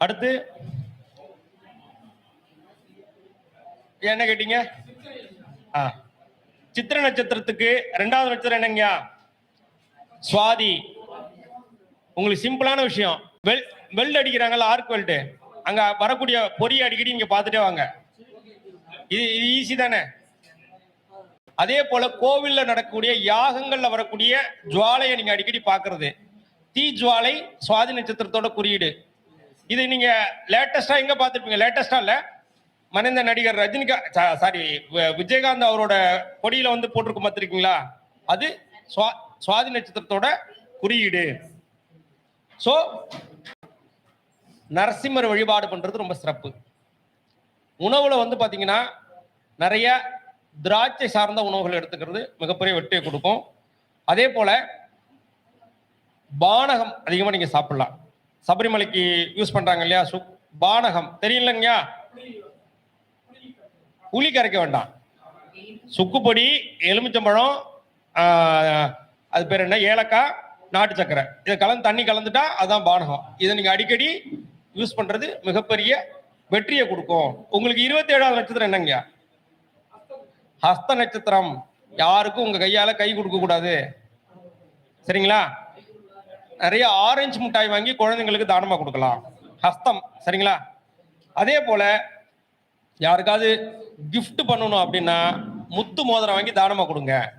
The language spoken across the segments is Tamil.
அடுத்து என்ன கேட்டீங்க? ஆ. சித்திர நட்சத்திரத்துக்கு ரெண்டாவது நட்சத்திரம் என்னங்க சுவாதி. உங்களுக்கு சிம்பிளான விஷயம். வெல் வெல்ட் அடிக்கிறாங்கல்ல ஆர்க் வெல்ட் அங்க வரக்கூடிய பொரிய அடிக்கடி இங்க பார்த்துட்டே வாங்க. இது இது ஈஸி தானே? அதே போல கோவில்ல நடக்கக்கூடிய யாகங்கள்ல வரக்கூடிய ஜுவாலையை நீங்க அடிக்கடி பாக்குறது தீ ஜுவாலை சுவாதி நட்சத்திரத்தோட குறியீடு. இது நீங்க லேட்டஸ்டா எங்க பார்த்துருப்பீங்க? லேட்டஸ்டா இல்ல. மறைந்த நடிகர் ரஜினிகாந்த் சாரி விஜயகாந்த் அவரோட கொடியில வந்து போட்டிருக்க பார்த்துருக்கீங்களா? அது சுவா- சுவாதி நட்சத்திரத்தோட குறியீடு. ஸோ நரசிம்மர் வழிபாடு பண்றது ரொம்ப சிறப்பு. உணவுல வந்து பாத்தீங்கன்னா நிறைய திராட்சை சார்ந்த உணவுகள் எடுத்துக்கிறது மிகப்பெரிய வெற்றியை கொடுக்கும். அதே போல பானகம் அதிகமா நீங்க சாப்பிடலாம். சபரிமலைக்கு யூஸ் பண்றாங்க இல்லையா? சு பானகம். தெரியலங்கய்யா புளி கரைக்க வேண்டாம். சுக்குப்பொடி எலுமிச்சம்பழம் அது பேர் என்ன? ஏலக்காய் நாட்டு சக்கரை இதை கலந்து தண்ணி கலந்துட்டா அதுதான் பானகம். இதை நீங்கள் அடிக்கடி யூஸ் பண்ணுறது மிகப்பெரிய வெற்றியை கொடுக்கும். உங்களுக்கு இருபத்தி ஏழாவது நட்சத்திரம் என்னங்கய்யா? ஹஸ்த நட்சத்திரம். யாருக்கும் உங்கள் கையால் கை கொடுக்கக்கூடாது சரிங்களா? நிறைய ஆரஞ்சு மிட்டாய் வாங்கி குழந்தைங்களுக்கு தானமா கொடுக்கலாம். ஹஸ்தம் சரிங்களா? அதே போல யாருக்காவது கிஃப்ட் பண்ணணும் அப்படின்னா முத்து மோதிரம் வாங்கி தானமா கொடுங்க.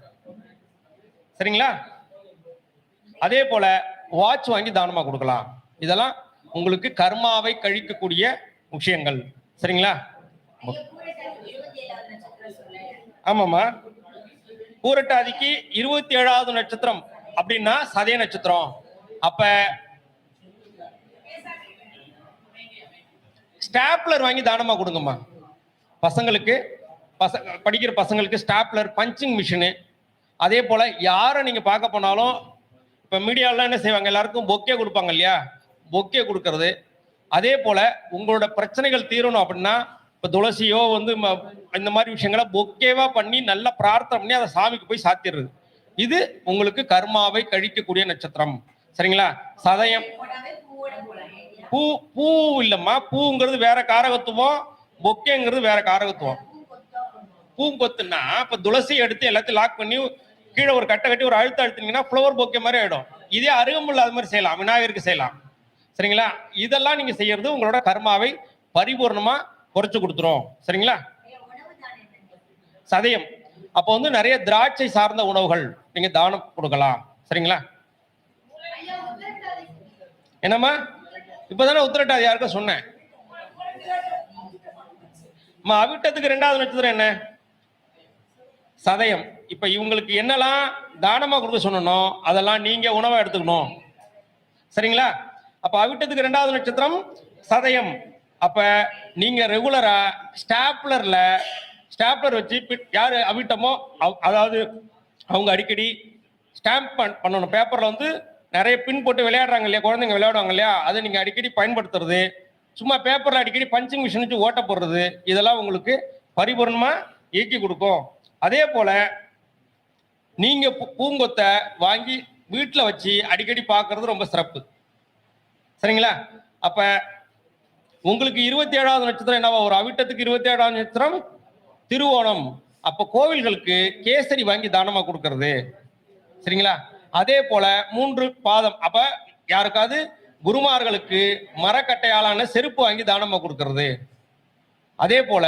சரிங்களா? அதே போல வாட்ச் வாங்கி தானமா கொடுக்கலாம். இதெல்லாம் உங்களுக்கு கர்மாவை கழிக்கக்கூடிய விஷயங்கள். சரிங்களா? ஆமாம்மா. பூரட்டாதிக்கு இருபத்தி ஏழாவது நட்சத்திரம் அப்படின்னா சதய நட்சத்திரம். அப்ப ஸ்டாப்லர் வாங்கி தானமா கொடுங்கம்மா? பசங்களுக்கு பசங்க படிக்கிற பசங்களுக்கு ஸ்டாப்லர் பஞ்சிங் மிஷினு. அதே போல யாரை நீங்க பார்க்க போனாலும் இப்ப மீடியாலாம் என்ன செய்வாங்க? எல்லாருக்கும் பொக்கே கொடுப்பாங்க இல்லையா? பொக்கே கொடுக்கறது. அதே போல உங்களோட பிரச்சனைகள் தீரணும் அப்படின்னா இப்ப துளசியோ வந்து ம- இந்த மாதிரி விஷயங்களை பொக்கேவா பண்ணி நல்லா பிரார்த்தனை பண்ணி அதை சாமிக்கு போய் சாத்திடுறது. இது உங்களுக்கு கர்மாவை கழிக்கக்கூடிய நட்சத்திரம். சரிங்களா? சதயம். பூ பூ இல்லம்மா. பூங்கிறது வேற காரகத்துவம். பொக்கேங்கிறது வேற காரகத்துவம். பூங்கொத்துன்னா இப்ப துளசி எடுத்து எல்லாத்தையும் லாக் பண்ணி கீழே ஒரு கட்டை கட்டி ஒரு அழுத்த அழுத்தினீங்கன்னா ஃப்ளவர் பொக்கே மாதிரி ஆயிடும். இதே அருகம்புல் அது மாதிரி செய்யலாம். விநாயகருக்கு செய்யலாம். சரிங்களா? இதெல்லாம் நீங்க செய்யறது உங்களோட கர்மாவை பரிபூர்ணமா குறைச்சு கொடுத்துரும். சரிங்களா? சதயம். அப்போ வந்து நிறைய திராட்சை சார்ந்த உணவுகள் நீங்க தானம் கொடுக்கலாம். சரிங்களா? என்னம்மா? இப்பதானே உத்திரட்டாதி யாருக்கும் சொன்னேன்? அம்மா, அவிட்டத்துக்கு ரெண்டாவது நட்சத்திரம் என்ன? சதயம். இப்ப இவங்களுக்கு என்னெல்லாம் தானமா கொடுக்க சொன்னனோ அதெல்லாம் நீங்க உணவை எடுத்துக்கணும். சரிங்களா? அப்ப அவிட்டத்துக்கு ரெண்டாவது நட்சத்திரம் சதயம். அப்ப நீங்க ரெகுலரா ஸ்டாப்லர்ல ஸ்டாப்லர் வச்சு யாரு அவிட்டமோ அதாவது அவங்க அடிக்கடி ஸ்டாம்ப் பண்ணணும். பேப்பர்ல வந்து நிறைய பின் போட்டு விளையாடுறாங்க இல்லையா குழந்தைங்க விளையாடுவாங்க இல்லையா அதை நீங்கள் அடிக்கடி பயன்படுத்துறது சும்மா பேப்பரில் அடிக்கடி பஞ்சிங் மிஷின் வச்சு ஓட்ட போடுறது இதெல்லாம் உங்களுக்கு பரிபூர்ணமாக இயக்கி கொடுக்கும். அதே போல் நீங்கள் பூ- பூங்கொத்தை வாங்கி வீட்டில் வச்சு அடிக்கடி பார்க்கறது ரொம்ப சிறப்பு. சரிங்களா? அப்போ உங்களுக்கு இருபத்தி ஏழாவது நட்சத்திரம் என்னவா ஒரு அவிட்டத்துக்கு இருபத்தி ஏழாவது நட்சத்திரம் திருவோணம். அப்போ கோவில்களுக்கு கேசரி வாங்கி தானமாக கொடுக்கறது? சரிங்களா? அதே போல மூன்று பாதம். அப்ப யாருக்காவது குருமார்களுக்கு மரக்கட்டையாலான செருப்பு வாங்கி தானமா கொடுக்கறது? அதே போல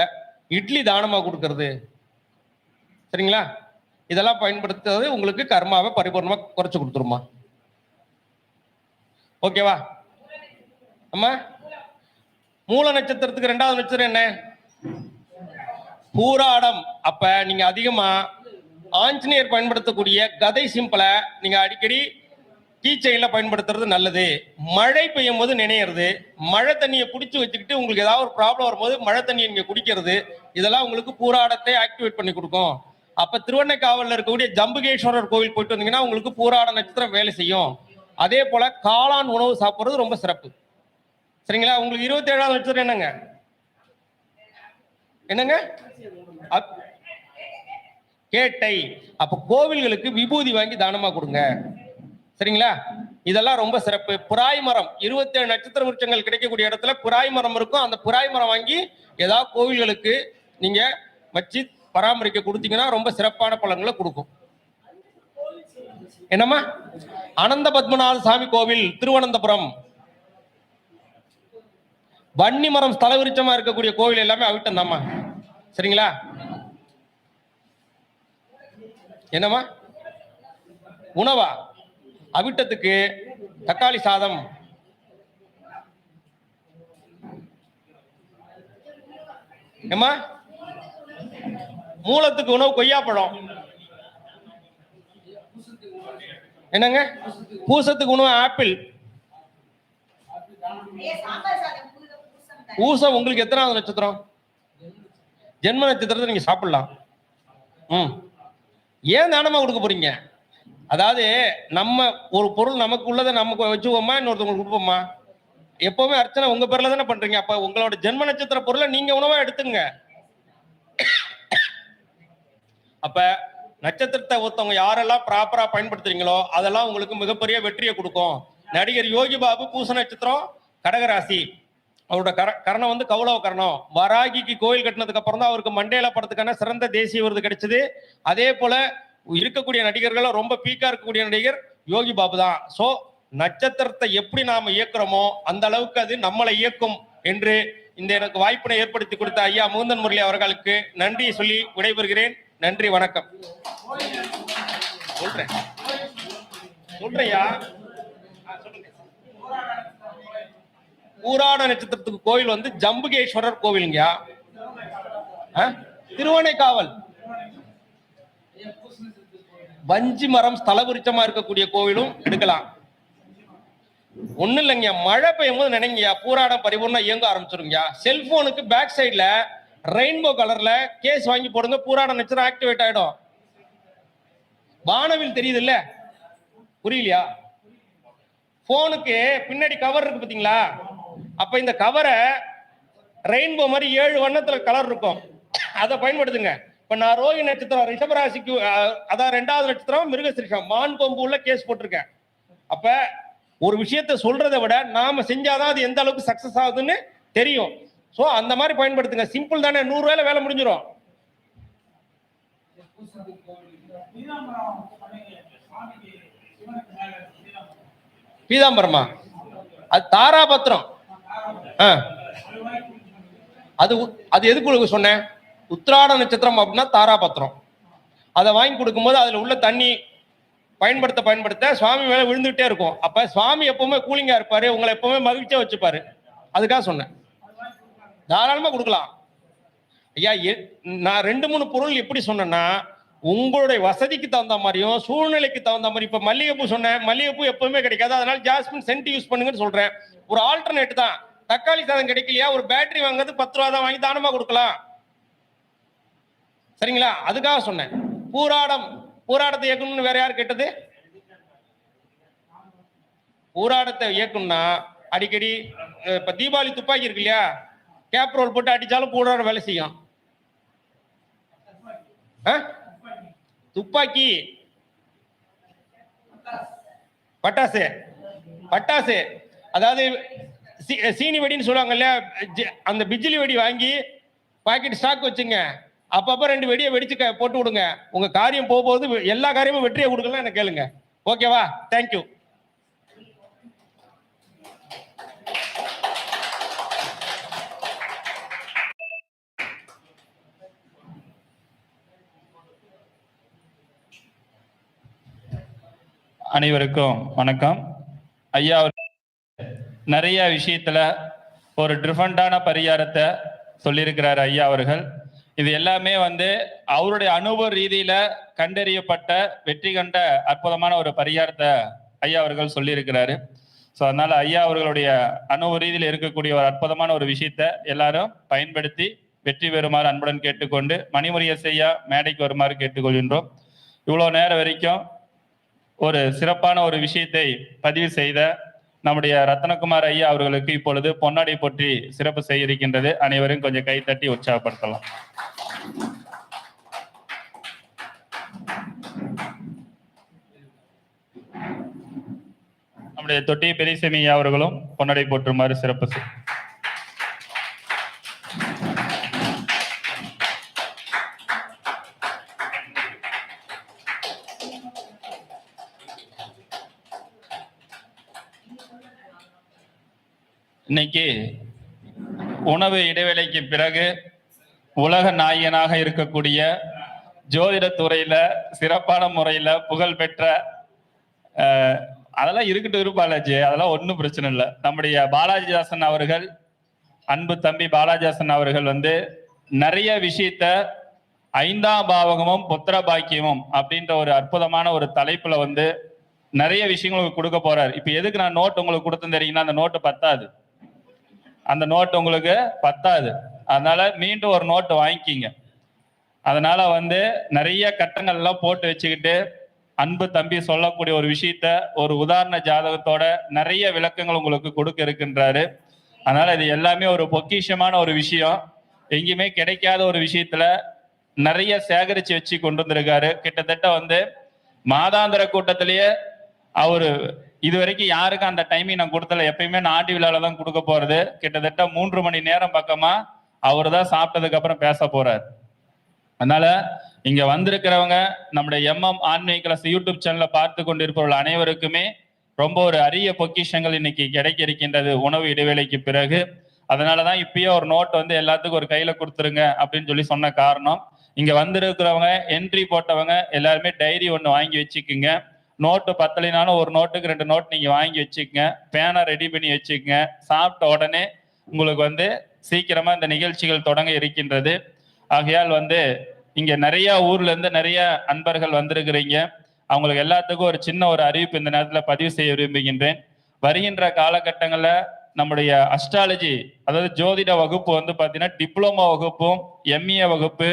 இட்லி தானமா கொடுக்கறது? சரிங்களா? இதெல்லாம் பயன்படுத்துறது உங்களுக்கு கர்மாவை பரிபூர்ணமா குறைச்சு கொடுத்துருமா. ஓகேவா? அம்மா மூல நட்சத்திரத்துக்கு ரெண்டாவது நட்சத்திரம் என்ன? பூராடம். அப்ப நீங்க அதிகமா ஆஞ்சநேயர் பயன்படுத்தக்கூடிய கதை சிம்பிளை நீங்க அடிக்கடி கீச்சைன்ல பயன்படுத்துறது நல்லது. மழை பெய்யும் போது நினைறது மழை தண்ணியை பிடிச்சி வச்சுக்கிட்டு உங்களுக்கு ஏதாவது ஒரு ப்ராப்ளம் வரும்போது மழை தண்ணியை நீங்க குடிக்கிறது. இதெல்லாம் உங்களுக்கு பூராடத்தை ஆக்டிவேட் பண்ணி கொடுக்கும். அப்ப திருவண்ணைக்காவலில் இருக்கக்கூடிய ஜம்புகேஸ்வரர் கோவில் போயிட்டு வந்தீங்கன்னா உங்களுக்கு பூராட நட்சத்திரம் வேலை செய்யும். அதே போல காளான் உணவு சாப்பிட்றது ரொம்ப சிறப்பு. சரிங்களா? உங்களுக்கு இருபத்தி ஏழாவது நட்சத்திரம் என்னங்க? என்னங்க? அப்- கேட்டை. அப்ப கோவில்களுக்கு விபூதி வாங்கி தானமா கொடுங்க. சரிங்களா? இதெல்லாம் ரொம்ப சிறப்பு. புறாய் மரம். இருபத்தி ஏழு நட்சத்திர விருட்சங்கள் கிடைக்கக்கூடிய இடத்துல புறாய் மரம் இருக்கும். அந்த புறாய் மரம் வாங்கி ஏதாவது கோவில்களுக்கு நீங்க வச்சு பராமரிக்க கொடுத்தீங்கன்னா ரொம்ப சிறப்பான பலன்களை கொடுக்கும். என்னம்மா? அனந்த பத்மநாத சாமி கோவில் திருவனந்தபுரம். வன்னி மரம் ஸ்தல விருட்சமா இருக்கக்கூடிய கோவில் எல்லாமே அவிட்டம் தாம்மா சரிங்களா? என்னம்மா? உணவா? அவிட்டத்துக்கு தக்காளி சாதம். ஏமா மூலத்துக்கு உணவு கொய்யாப்பழம் என்னங்க? பூசத்துக்கு உணவு ஆப்பிள். பூசம் உங்களுக்கு எத்தனாவது நட்சத்திரம்? ஜென்ம நட்சத்திரத்தை நீங்க சாப்பிடலாம். ம். ஏன் தானமா கொடுக்க போறீங்க? அதாவது நம்ம ஒரு பொருள் நமக்கு உள்ளதை நமக்கு வச்சுக்கோமா இன்னொருத்தவங்களுக்கு கொடுப்போமா? எப்பவுமே அர்ச்சனை உங்க பேர்ல தானே பண்றீங்க. அப்ப உங்களோட ஜென்ம நட்சத்திர பொருளை நீங்க உணவா எடுத்துங்க. அப்ப நட்சத்திரத்தை ஒருத்தவங்க யாரெல்லாம் ப்ராப்பரா பயன்படுத்துறீங்களோ அதெல்லாம் உங்களுக்கு மிகப்பெரிய வெற்றியை கொடுக்கும். நடிகர் யோகி பாபு பூச நட்சத்திரம் கடகராசி. அவரோட கர கரணம் வந்து கௌளவ கரணம். வராகிக்கு கோயில் கட்டினதுக்கு அப்புறம் தான் அவருக்கு மண்டேல படத்துக்கான சிறந்த தேசிய விருது கிடைச்சது. அதே போல இருக்கக்கூடிய நடிகர்கள ரொம்ப பீக்கா இருக்கக்கூடிய நடிகர் யோகி பாபு தான். சோ நட்சத்திரத்தை எப்படி நாம இயக்குறோமோ அந்த அளவுக்கு அது நம்மளை இயக்கும் என்று இந்த எனக்கு வாய்ப்பினை ஏற்படுத்தி கொடுத்த ஐயா முகுந்தன் முரளி அவர்களுக்கு நன்றி சொல்லி விடைபெறுகிறேன். நன்றி வணக்கம். சொல்றேன். சொல்றையா பூராட நட்சத்திரத்துக்கு கோவில் வந்து ஜம்புகேஸ்வரர் கோவிலுங்கயா ஆ? திருவனைக்காவல் வஞ்சி மரம் ஸ்தல விருட்சமா இருக்கக்கூடிய கோவிலும் எடுக்கலாம். ஒண்ணு இல்லைங்க மழை பெய்யும் போது நினைங்கய்யா பூராடம் பரிபூர்ணம் இயங்க ஆரம்பிச்சிருங்கயா செல்போனுக்கு பேக் சைட்ல ரெயின்போ கலர்ல கேஸ் வாங்கி போடுங்க பூராட நட்சத்திரம் ஆக்டிவேட் ஆயிடும். வானவில் தெரியுது இல்ல புரியலையா போனுக்கு பின்னாடி கவர் இருக்கு பாத்தீங்களா? அப்ப இந்த கவரை ரெயின்போ மாதிரி ஏழு வண்ணத்துல கலர் இருக்கும். அதை பயன்படுத்துங்க. இப்ப நான் ரோஹி நட்சத்திரம் ரிஷபராசிக்கு அதான் ரெண்டாவது நட்சத்திரம் மிருகசிரிஷம். மான் கொம்பு உள்ள கேஸ் போட்டிருக்கேன். அப்ப ஒரு விஷயத்த சொல்றதை விட நாம செஞ்சாதான் அது எந்த அளவுக்கு சக்சஸ் ஆகுதுன்னு தெரியும். ஸோ அந்த மாதிரி பயன்படுத்துங்க. சிம்பிள் தானே. நூறு வேலை வேலை முடிஞ்சிடும் பீதாம்பரமா? அது தாராபத்திரம். அது உ- அது எதுக்கு உங்களுக்கு சொன்னேன்? உத்திராட நட்சத்திரம் அப்படின்னா தாராபத்திரம். அதை வாங்கி கொடுக்கும்போது அதில் உள்ள தண்ணி பயன்படுத்த பயன்படுத்த சுவாமி மேலே விழுந்துகிட்டே இருக்கும். அப்போ சுவாமி எப்பவுமே கூலிங்காக இருப்பார் உங்களை எப்பவுமே மகிழ்ச்சியாக வச்சுப்பாரு. அதுக்காக சொன்னேன். தாராளமாக கொடுக்கலாம். ஐயா எ- நான் ரெண்டு மூணு பொருள் எப்படி சொன்னேன்னா உங்களுடைய வசதிக்கு தகுந்த மாதிரியும் சூழ்நிலைக்கு தகுந்த மாதிரி இப்போ மல்லிகைப்பூ சொன்னேன். மல்லிகைப்பூ எப்பவுமே கிடைக்காது. அதனால ஜாஸ்மின் சென்ட் யூஸ் பண்ணுங்கன்னு சொல்கிறேன் ஒரு ஆல்டர்னேட் தான். தக்காளி சாதம் கிடைக்கலையா? ஒரு பேட்டரி வாங்குறது பத்து ரூபா தான் வாங்கி தானமா கொடுக்கலாம். சரிங்களா? அதுக்காக சொன்னேன். பூராடம் பூராடத்தை இயக்கணும்னு வேற யார் கேட்டது? பூராடத்தை இயக்கணும்னா அடிக்கடி இப்ப தீபாவளி துப்பாக்கி இருக்கு இல்லையா? கேப் ரோல் போட்டு அடிச்சாலும் பூராடம் வேலை செய்யும். ஆ? துப்பாக்கி. பட்டாசு. பட்டாசு. அதாவது சீனி வெடின்னு சொல்லுவாங்க இல்லையா ஜி- அந்த பிஜிலி வெடி வாங்கி பாக்கெட் ஸ்டாக் வச்சுங்க. அப்பப்போ ரெண்டு வெடியை வெடிச்சு க- போட்டு விடுங்க. உங்க காரியம் போகும்போது எல்லா காரியமும் வெற்றியை கொடுக்கலாம் எனக்கு கேளுங்க. ஓகேவா? தேங்க்யூ அனைவருக்கும் வணக்கம். ஐயா நிறைய விஷயத்துல ஒரு டிஃப்ரெண்டான பரிகாரத்தை சொல்லியிருக்கிறார் ஐயா அவர்கள். இது எல்லாமே வந்து அவருடைய அனுபவ ரீதியில கண்டறியப்பட்ட வெற்றி கண்ட அற்புதமான ஒரு பரிகாரத்தை ஐயா அவர்கள் சொல்லியிருக்கிறாரு. ஸோ அதனால ஐயா அவர்களுடைய அனுபவ ரீதியில் இருக்கக்கூடிய ஒரு அற்புதமான ஒரு விஷயத்த எல்லாரும் பயன்படுத்தி வெற்றி பெறுமாறு அன்புடன் கேட்டுக்கொண்டு மணிமுறையை செய்ய மேடைக்கு வருமாறு கேட்டுக்கொள்கின்றோம். இவ்வளோ நேரம் வரைக்கும் ஒரு சிறப்பான ஒரு விஷயத்தை பதிவு செய்த நம்முடைய ரத்னகுமார் ஐயா அவர்களுக்கு இப்பொழுது பொன்னாடை போற்றி சிறப்பு செய்ய இருக்கின்றது அனைவரும் கொஞ்சம் கைத்தட்டி உற்சாகப்படுத்தலாம். நம்முடைய தொட்டி பெரியசாமி அவர்களும் பொன்னடை போற்றுமாறு சிறப்பு இன்னைக்கு உணவு இடைவேளைக்கு பிறகு உலக நாயகனாக இருக்கக்கூடிய ஜோதிட துறையில சிறப்பான முறையில புகழ் பெற்ற அதெல்லாம் இருக்கட்டும் இருப்பாலாஜி பாலாஜி. அதெல்லாம் ஒன்றும் பிரச்சனை இல்லை. நம்முடைய பாலாஜிதாசன் அவர்கள் அன்பு தம்பி பாலாஜிதாசன் அவர்கள் வந்து நிறைய விஷயத்த ஐந்தாம் பாவகமும் புத்திர பாக்கியமும் அப்படின்ற ஒரு அற்புதமான ஒரு தலைப்புல வந்து நிறைய விஷயங்கள் உங்களுக்கு கொடுக்க போறாரு. இப்ப எதுக்கு நான் நோட் உங்களுக்கு கொடுத்தேன் தெரியுங்கன்னா அந்த நோட்டு பத்தாது. அந்த நோட் உங்களுக்கு பத்தாது. அதனால மீண்டும் ஒரு நோட்டு வாங்கிக்கிங்க. அதனால வந்து நிறைய கட்டங்கள் எல்லாம் போட்டு வச்சுக்கிட்டு அன்பு தம்பி சொல்லக்கூடிய ஒரு விஷயத்த ஒரு உதாரண ஜாதகத்தோட நிறைய விளக்கங்கள் உங்களுக்கு கொடுக்க இருக்கின்றாரு. அதனால இது எல்லாமே ஒரு பொக்கிஷமான ஒரு விஷயம். எங்கேயுமே கிடைக்காத ஒரு விஷயத்துல நிறைய சேகரிச்சு வச்சு கொண்டு வந்திருக்காரு. கிட்டத்தட்ட வந்து மாதாந்திர கூட்டத்திலேயே அவரு இது வரைக்கும் யாருக்கும் அந்த டைமிங் நான் கொடுத்தல. எப்பயுமே நான் ஆண்டு விழாவில் தான் கொடுக்க போறது. கிட்டத்தட்ட மூன்று மணி நேரம் பக்கமா அவர் தான் சாப்பிட்டதுக்கு அப்புறம் பேச போறார். அதனால இங்க வந்திருக்கிறவங்க நம்முடைய எம்எம் ஆன்மீக கிளாஸ் யூடியூப் சேனலை பார்த்து கொண்டிருப்பவர்கள் அனைவருக்குமே ரொம்ப ஒரு அரிய பொக்கிஷங்கள் இன்னைக்கு கிடைக்க இருக்கின்றது உணவு இடைவேளைக்கு பிறகு. அதனாலதான் இப்பயே ஒரு நோட் வந்து எல்லாத்துக்கும் ஒரு கையில கொடுத்துருங்க அப்படின்னு சொல்லி சொன்ன காரணம். இங்க வந்திருக்கிறவங்க என்ட்ரி போட்டவங்க எல்லாருமே டைரி ஒன்று வாங்கி வச்சுக்குங்க. நோட்டு பத்தலைனாலும் ஒரு நோட்டுக்கு ரெண்டு நோட் நீங்கள் வாங்கி வச்சுக்கோங்க. பேனா ரெடி பண்ணி வச்சுக்கோங்க. சாப்பிட்ட உடனே உங்களுக்கு வந்து சீக்கிரமாக இந்த நிகழ்ச்சிகள் தொடங்க இருக்கின்றது. ஆகையால் வந்து இங்கே நிறையா ஊர்லேருந்து நிறைய அன்பர்கள் வந்திருக்கிறீங்க. அவங்களுக்கு எல்லாத்துக்கும் ஒரு சின்ன ஒரு அறிவிப்பு இந்த நேரத்தில் பதிவு செய்ய விரும்புகின்றேன். வருகின்ற காலகட்டங்களில் நம்முடைய அஸ்ட்ராலஜி அதாவது ஜோதிட வகுப்பு வந்து பார்த்தீங்கன்னா டிப்ளமோ வகுப்பும் எம்இஏ வகுப்பு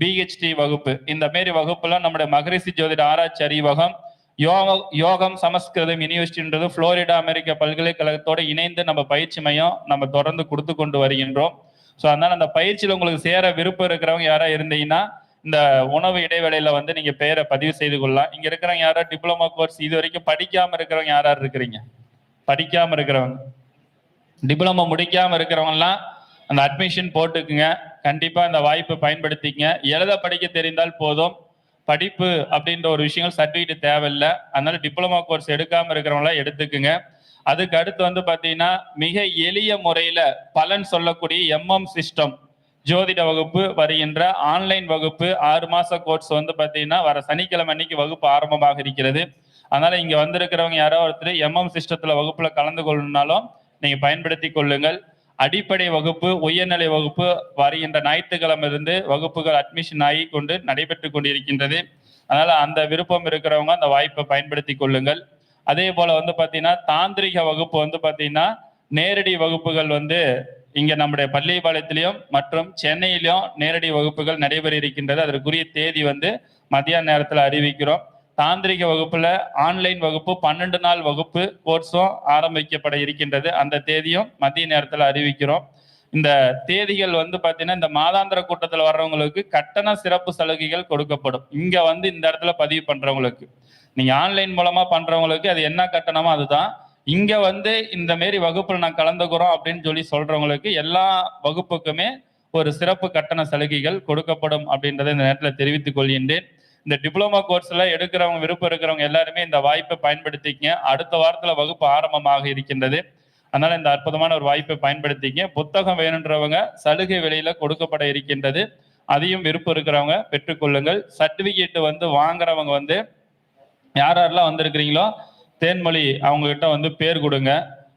பிஹெச்டி வகுப்பு. இந்த மாரி வகுப்புலாம் நம்முடைய மகரிஷி ஜோதிட ஆராய்ச்சி அறிவகம் யோக யோகம் சமஸ்கிருதம் யூனிவர்சிட்டின்றது புளோரிடா அமெரிக்க பல்கலைக்கழகத்தோட இணைந்து நம்ம பயிற்சி மையம் நம்ம தொடர்ந்து கொடுத்து கொண்டு வருகின்றோம். ஸோ அதனால அந்த பயிற்சியில் உங்களுக்கு சேர விருப்பம் இருக்கிறவங்க யாரா இருந்தீங்கன்னா இந்த உணவு இடைவேளையில வந்து நீங்க பெயரை பதிவு செய்து கொள்ளலாம். இங்க இருக்கிறவங்க யாரா டிப்ளமோ கோர்ஸ் இது வரைக்கும் படிக்காம இருக்கிறவங்க யாரா இருக்கிறீங்க? படிக்காம இருக்கிறவங்க. டிப்ளமோ முடிக்காம இருக்கிறவங்கலாம் அந்த அட்மிஷன் போட்டுக்குங்க. கண்டிப்பா இந்த வாய்ப்பை பயன்படுத்திக்கங்க. எழுத படிக்க தெரிந்தால் போதும். படிப்பு அப்படின்ற ஒரு விஷயங்கள் சர்டிஃபிகேட் தேவையில்லை. அதனால டிப்ளமா கோர்ஸ் எடுக்காம இருக்கிறவங்களாம் எடுத்துக்குங்க. அதுக்கு அடுத்து வந்து பாத்தீங்கன்னா மிக எளிய முறையில பலன் சொல்லக்கூடிய எம்எம் சிஸ்டம் ஜோதிட வகுப்பு வருகின்ற ஆன்லைன் வகுப்பு ஆறு மாச கோர்ஸ் வந்து பாத்தீங்கன்னா வர சனிக்கிழமை அன்னைக்கு வகுப்பு ஆரம்பமாக இருக்கிறது. அதனால இங்க வந்திருக்கிறவங்க யாரோ ஒருத்தர் எம்எம் சிஸ்டத்துல வகுப்புல கலந்து கொள்ளணும்னாலும் நீங்க பயன்படுத்தி கொள்ளுங்கள். அடிப்படை வகுப்பு உயர்நிலை வகுப்பு வருகின்ற ஞாயிற்றுக்கிழமை இருந்து வகுப்புகள் அட்மிஷன் ஆகி கொண்டு நடைபெற்று கொண்டிருக்கின்றது. அதனால அந்த விருப்பம் இருக்கிறவங்க அந்த வாய்ப்பை பயன்படுத்தி கொள்ளுங்கள். அதே போல வந்து பாத்தீங்கன்னா தாந்திரிக வகுப்பு வந்து பாத்தீங்கன்னா நேரடி வகுப்புகள் வந்து இங்க நம்முடைய பள்ளிப்பாளையத்திலையும் மற்றும் சென்னையிலும் நேரடி வகுப்புகள் நடைபெற இருக்கின்றது. அதற்குரிய தேதி வந்து மத்தியான நேரத்தில் அறிவிக்கிறோம். தாந்திரிக வகுப்புல ஆன்லைன் வகுப்பு பன்னெண்டு நாள் வகுப்பு கோர்ஸும் ஆரம்பிக்கப்பட இருக்கின்றது. அந்த தேதியும் மதிய நேரத்தில் அறிவிக்கிறோம். இந்த தேதிகள் வந்து பாத்தீங்கன்னா இந்த மாதாந்திர கூட்டத்தில் வர்றவங்களுக்கு கட்டண சிறப்பு சலுகைகள் கொடுக்கப்படும். இங்க வந்து இந்த இடத்துல பதிவு பண்றவங்களுக்கு. நீங்க ஆன்லைன் மூலமா பண்றவங்களுக்கு அது என்ன கட்டணமோ அதுதான். இங்க வந்து இந்த மாரி வகுப்புல நான் கலந்துக்கிறோம் அப்படின்னு சொல்லி சொல்றவங்களுக்கு எல்லா வகுப்புக்குமே ஒரு சிறப்பு கட்டண சலுகைகள் கொடுக்கப்படும் அப்படின்றத இந்த நேரத்தில் தெரிவித்துக் கொள்கின்றேன். இந்த டிப்ளமோ கோர்ஸ்ல எடுக்கிறவங்க விருப்பம் இருக்கிறவங்க எல்லாருமே இந்த வாய்ப்பை பயன்படுத்திக்கங்க. அடுத்த வாரத்துல வகுப்பு ஆரம்பமாக இருக்கின்றது. அதனால இந்த அற்புதமான ஒரு வாய்ப்பை பயன்படுத்திக்க புத்தகம் வேணுன்றவங்க சலுகை விலையில கொடுக்கப்பட இருக்கின்றது. அதையும் விருப்பம் இருக்கிறவங்க பெற்றுக்கொள்ளுங்கள் சர்டிபிகேட் வந்து வாங்குறவங்க வந்து யார் யாரெல்லாம் வந்திருக்கிறீங்களோ தேன்மொழி அவங்க கிட்ட வந்து பேர் கொடுங்க.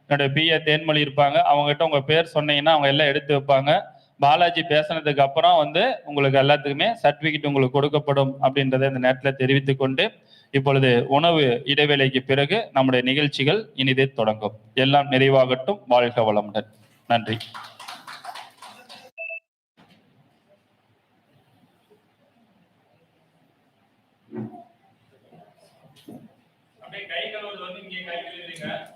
என்னுடைய பிஏ தேன்மொழி இருப்பாங்க. அவங்க கிட்ட உங்க பேர் சொன்னீங்கன்னா அவங்க எல்லாம் எடுத்து வைப்பாங்க. பாலாஜி பேசினதுக்கு அப்புறம் வந்து உங்களுக்கு எல்லாத்துக்குமே சர்டிபிகேட் உங்களுக்கு கொடுக்கப்படும் அப்படின்றத இந்த நேரத்தில் தெரிவித்துக் கொண்டு இப்பொழுது உணவு இடைவேளைக்கு பிறகு நம்முடைய நிகழ்ச்சிகள் இனிதே தொடங்கும். எல்லாம் நிறைவாகட்டும். வாழ்க வளமுடன். நன்றி. அப்படியே கை கழுவுறது வந்து இங்கே கை கழுவுறீங்க